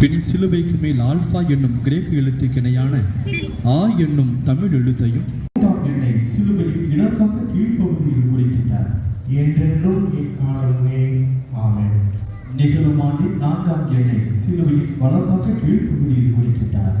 பின் சிலுவைக்கு மேல் ஆல்பா என்னும் கிரேக்க எழுத்துக்கு இணையான ஆ என்னும் தமிழ் எழுத்தையும் இரண்டாம் எண்ணை சிலுவையில் இடப்பக்க கீழ்ப்பகுதியில் குறிக்கின்றார். என்றென்றும் இக்காலமே ஆமென். நிகழும் ஆண்டின் நான்காம் எண்ணை சிலுவையில் வலப்பக்க கீழ்ப்பகுதியில் குறிக்கின்றார்.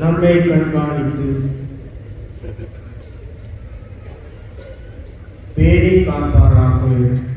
நம்மை கண்காணித்து. பேணி காப்பாராக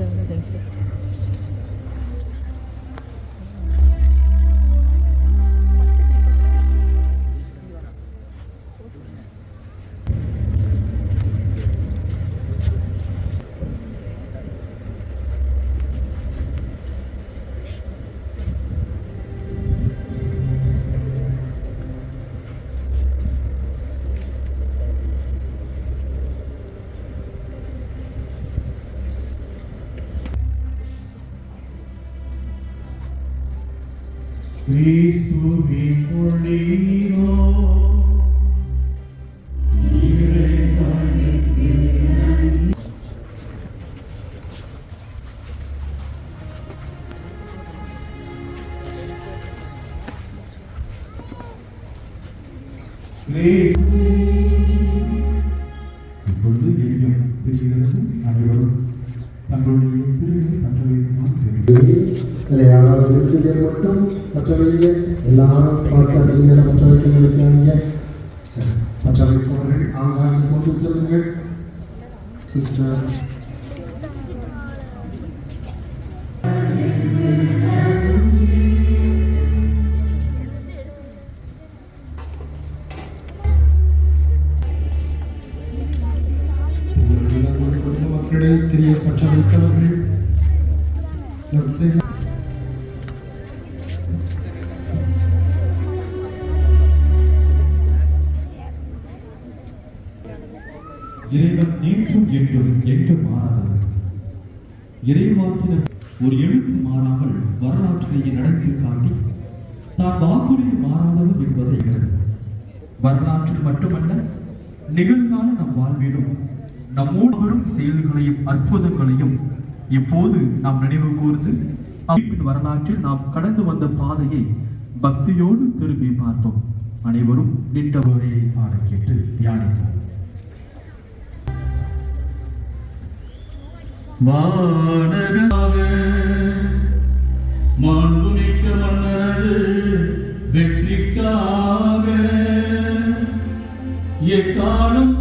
Thank you. Please move in for me. Malayalam ഇതിൻ്റെ മൊത്തം പച്ചവയ്ക്ക് എല്ലാ മാസത്തിൻ്റെ പച്ചവയ്ക്ക് വിളിക്കുകയാണെങ്കിൽ പച്ചവയ്ക്കോടെ ആകാശം ഓഫീസറുകൾ സിസ്റ്റർ തിരികെ പക്ഷെ இறைவன் நேற்றும் என்றும் என்றும் மாறாதவர் இறைவாக்கின ஒரு எழுத்து மாறாமல் வரலாற்றிலேயே நடத்தி காட்டி தான் வாக்குறுதி மாறாதவர் என்பதை அறிகிறது. வரலாற்றில் மட்டுமல்ல நிகழ்கால நம் வாழ்விலும் நம்மோடு வரும் செயல்களையும் அற்புதங்களையும் இப்போது நாம் நினைவு கூர்ந்து அமைப்பின் வரலாற்றில் நாம் கடந்து வந்த பாதையை பக்தியோடு திரும்பி பார்த்தோம். அனைவரும் நின்ற பாட கேட்டு தியானித்தோம் வானகமாக மாண்புமிக்க மன்னரது வெற்றிக்காக எக்காலம்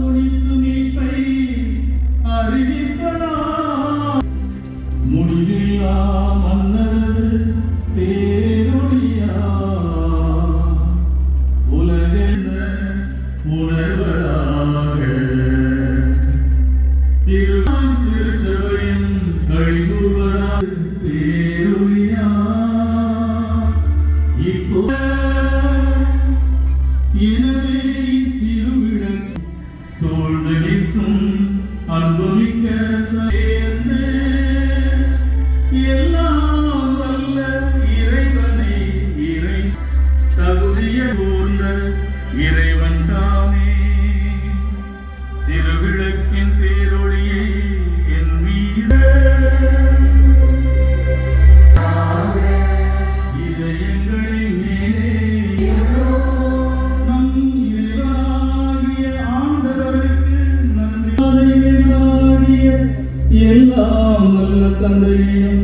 நல்ல தந்தையும்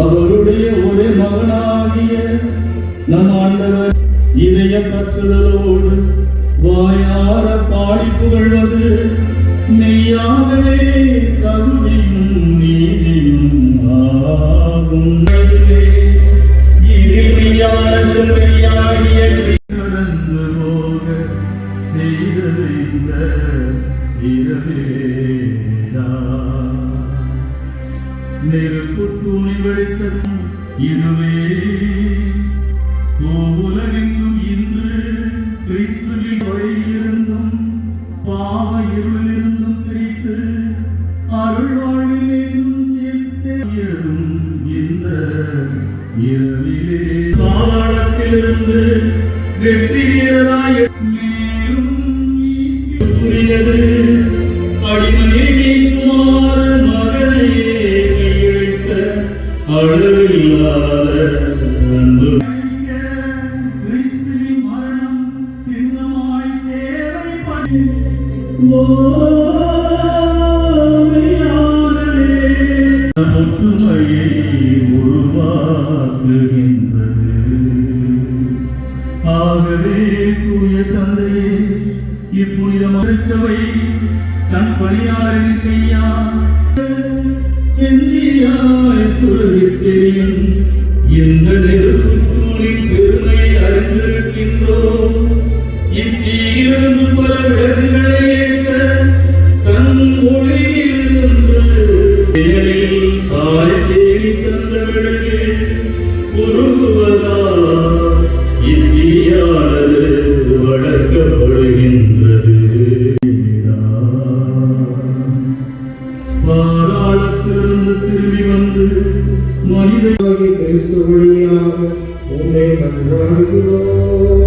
அவருடைய ஒரே மகனாகிய நம் ஆண்டவர் இதய பற்றுதலோடு வாயார பாடி புகழ்வது மெய்யாகவே தகுதியும் ஒற்றுமையை உருவாக்குகின்றது ஆகவே தூய தந்தையே இப்புனித மருத்துவை தன் பணியாளரின் கையா செந்தியாய் சுழவிட்டேன் பாதாளத்திலிருந்து திரும்பி வந்து மனித கிறிஸ்து வழியாக உண்மை கண்டாடுகிறோம்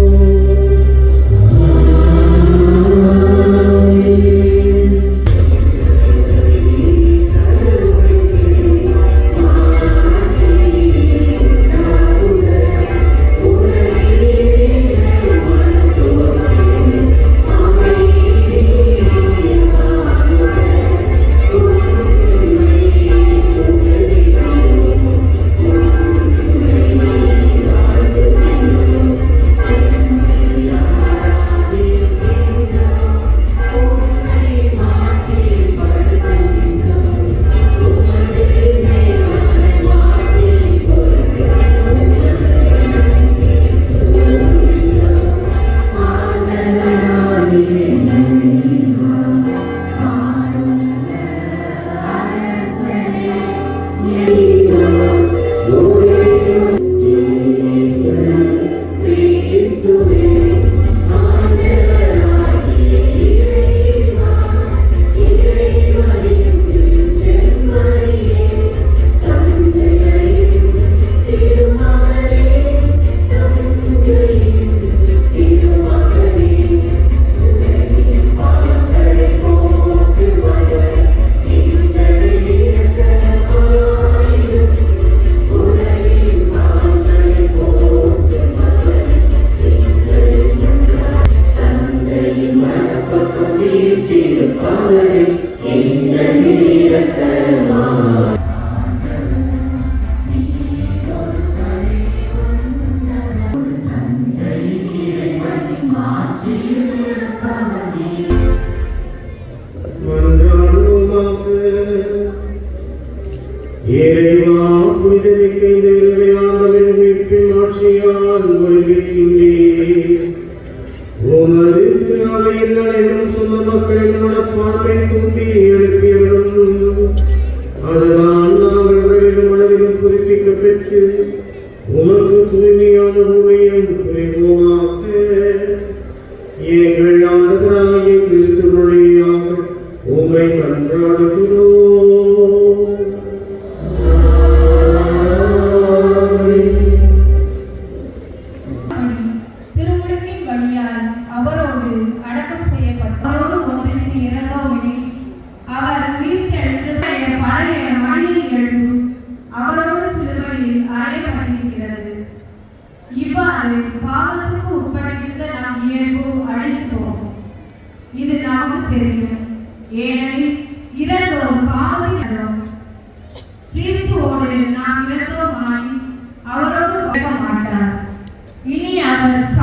palavras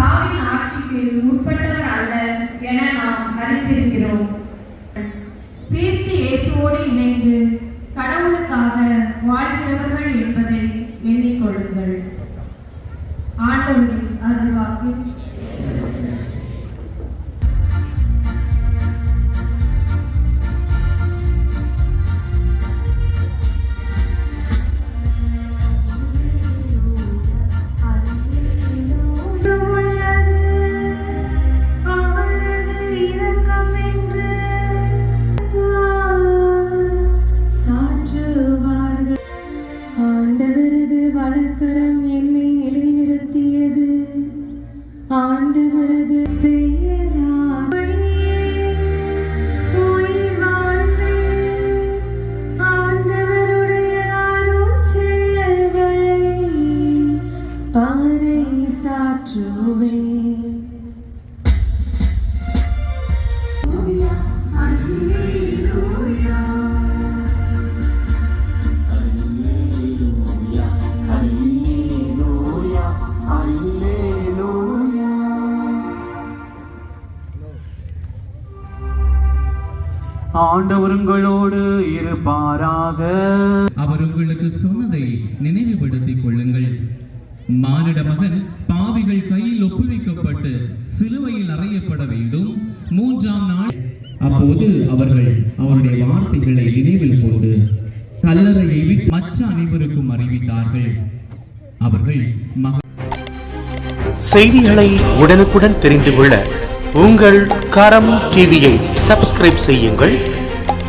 ஆண்டவரது செய்ய ஆண்டவர் உங்களோடு இருப்பாராக. அவர் உங்களுக்கு சொன்னதை நினைவுபடுத்திக் கொள்ளுங்கள். மானிட மகன் பாவிகள் கையில் ஒப்புவிக்கப்பட்டு சிலுவையில் அறையப்பட வேண்டும். மூன்றாம் நாள் அப்போது அவர்கள் அவருடைய வார்த்தைகளை நினைவில் கொண்டு கல்லறையை விட்டு மற்ற அனைவருக்கும் அறிவித்தார்கள். அவர்கள் செய்திகளை உடனுக்குடன் தெரிந்து கொள்ள உங்கள் கரம் டிவியை சப்ஸ்கிரைப் செய்யுங்கள்.